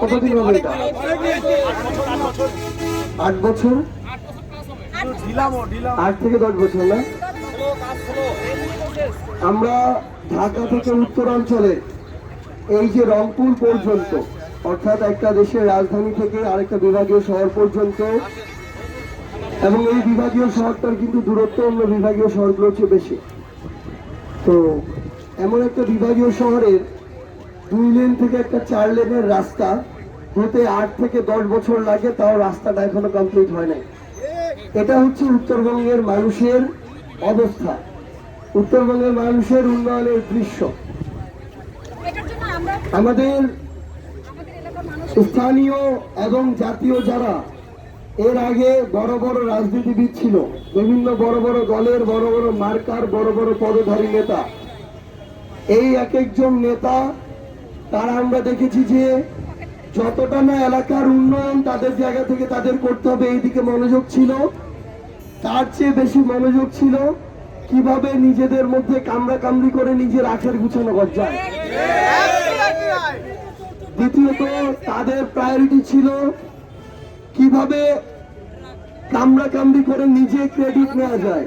কতদিন হবে এটা? আট বছর? আট থেকে দশ বছর, না? আমরা ঢাকা থেকে উত্তরাঞ্চলে এই যে রংপুর পর্যন্ত, অর্থাৎ একটা দেশের রাজধানী থেকে আরেকটা বিভাগীয় শহর পর্যন্ত, এবং এই বিভাগীয় শহরটার কিন্তু দূরত্ব অন্য বিভাগীয় শহরগুলোর চেয়ে বেশি। তো, এমন একটা বিভাগীয় শহরের দুই লেন থেকে একটা চার লেনের রাস্তা। হতে আট থেকে দশ বছর লাগে, তাও রাস্তাটা এখনও কমপ্লিট হয় নাই। এটা হচ্ছে উত্তরবঙ্গের মানুষের অবস্থা। উত্তরবঙ্গের মানুষের উন্নয়নের দৃশ্য। আমাদের স্থানীয় এবং জাতীয় যারা, এর আগে বড় বড় রাজনীতিবিদ ছিল, বিভিন্ন বড় বড় দলের বড় বড় মার্কার, বড় বড় পদধারী নেতা। এই এক একজন নেতা তারা আমরা দেখেছি যে যতটা না এলাকার উন্নয়ন তাদের জায়গা থেকে তাদের করতে হবে, এইদিকে মনোযোগ ছিল। তার চেয়ে বেশি মনোযোগ ছিল কীভাবে নিজেদের মধ্যে কামড়া কামড়ি করে নিজের আখের গুছানো যায় দ্বিতীয়ত, তাদের প্রায়োরিটি ছিল কীভাবে কামড়া কামড়ি করে নিজে ক্রেডিট নেওয়া যায়।